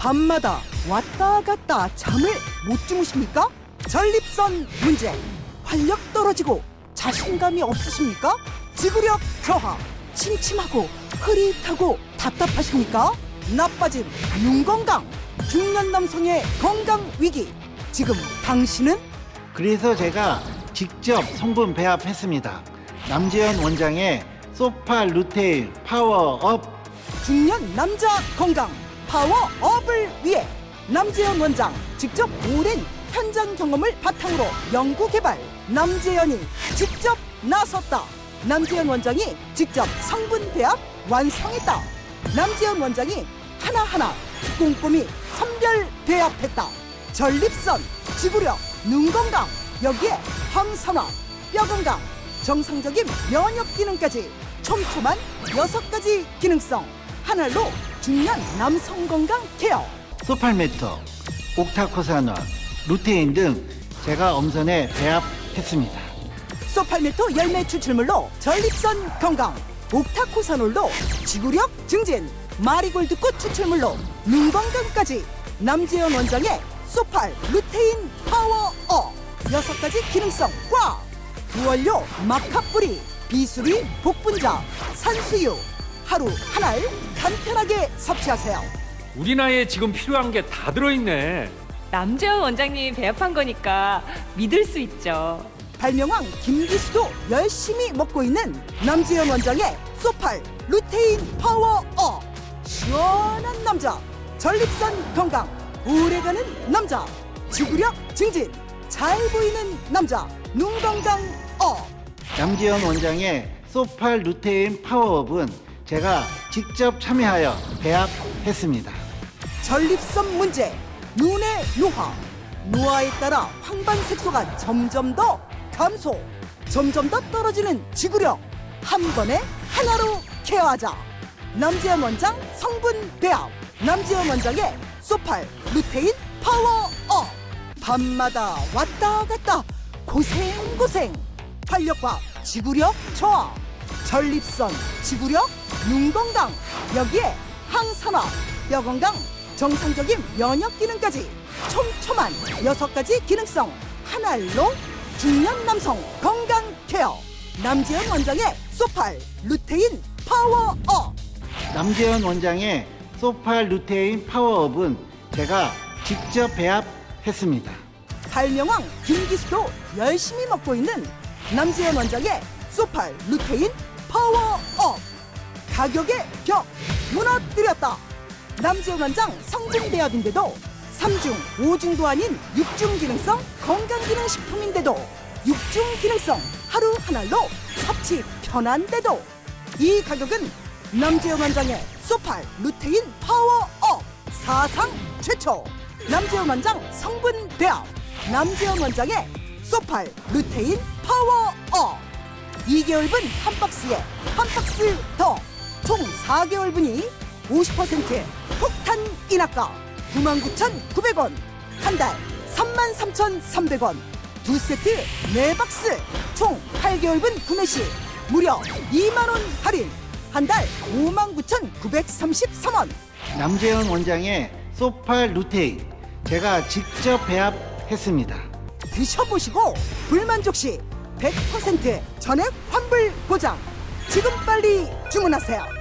밤마다 왔다 갔다 잠을 못 주무십니까? 전립선 문제, 활력 떨어지고 자신감이 없으십니까? 지구력 저하, 침침하고 흐릿하고 답답하십니까? 나빠진 눈 건강, 중년 남성의 건강 위기. 지금 당신은 그래서 제가 직접 성분 배합했습니다. 남재현 원장의 소파 루테인 파워업 중년 남자 건강 파워업을 위해 남재현 원장 직접 오랜 현장 경험을 바탕으로 연구 개발 남재현이 직접 나섰다. 남재현 원장이 직접 성분 배합 완성했다. 남재현 원장이 하나하나 꼼꼼히 선별 배합했다. 전립선, 지구력, 눈 건강, 여기에 항산화, 뼈 건강, 정상적인 면역 기능까지 촘촘한 여섯 가지 기능성 하나로 중년 남성 건강 케어. 소팔메토, 옥타코사놀, 루테인 등 제가 엄선에 배합했습니다. 소팔메토 열매 추출물로 전립선 건강, 옥타코사놀로 지구력 증진, 마리골드꽃 추출물로 눈 건강까지. 남재현 원장의 소팔 루테인 파워업. 여섯 가지 기능성 꽉 무원료 마카뿌리 비수리 복분자 산수유 하루 한 알 간편하게 섭취하세요. 우리 나이에 지금 필요한 게 다 들어있네. 남재원 원장님 배합한 거니까 믿을 수 있죠. 발명왕 김기수도 열심히 먹고 있는 남지현 원장의 소팔 루테인 파워업 시원한 남자 전립선 건강 오래가는 남자 지구력 증진 잘 보이는 남자 눈 건강 업 남재현 원장의 소팔 루테인 파워업은 제가 직접 참여하여 배합했습니다. 전립선 문제, 눈의 노화, 노화에 따라 황반 색소가 점점 더 감소, 점점 더 떨어지는 지구력 한 번에 하나로 케어하자. 남지현 원장 성분 배합, 남지현 원장의 소팔 루테인 파워업. 밤마다 왔다 갔다 고생 고생. 활력과 지구력 저하, 전립선, 지구력, 눈 건강 여기에 항산화, 뼈 건강, 정상적인 면역 기능까지 촘촘한 여섯 가지 기능성 한 알로 중년 남성 건강 케어 남지현 원장의 소팔 루테인 파워업 남재현 원장의 소팔 루테인 파워업은 제가 직접 배합했습니다. 발명왕 김기수도 열심히 먹고 있는 남지현 원장의 소팔 루테인 파워업! 가격의 벽! 무너뜨렸다! 남지현 원장 성분 배합인데도 3중 5중도 아닌 6중 기능성 건강기능식품인데도 6중 기능성 하루 한 알로 섭취 편한데도 이 가격은 남재현 원장의 소팔 루테인 파워업 사상 최초! 남재현 원장 성분 배합! 남재현 원장의 소팔 루테인 파워업 2개월분 한 박스에 한 박스 더. 총 4개월분이 50% 폭탄 인하가 99,900원 한 달 33,300원. 두 세트 네 박스 총 8개월분 구매 시 무려 2만 원 할인 한 달 59,933원. 남재현 원장의 소팔 루테인 제가 직접 배합했습니다. 드셔보시고 불만족 시 100% 전액 환불 보장. 지금 빨리 주문하세요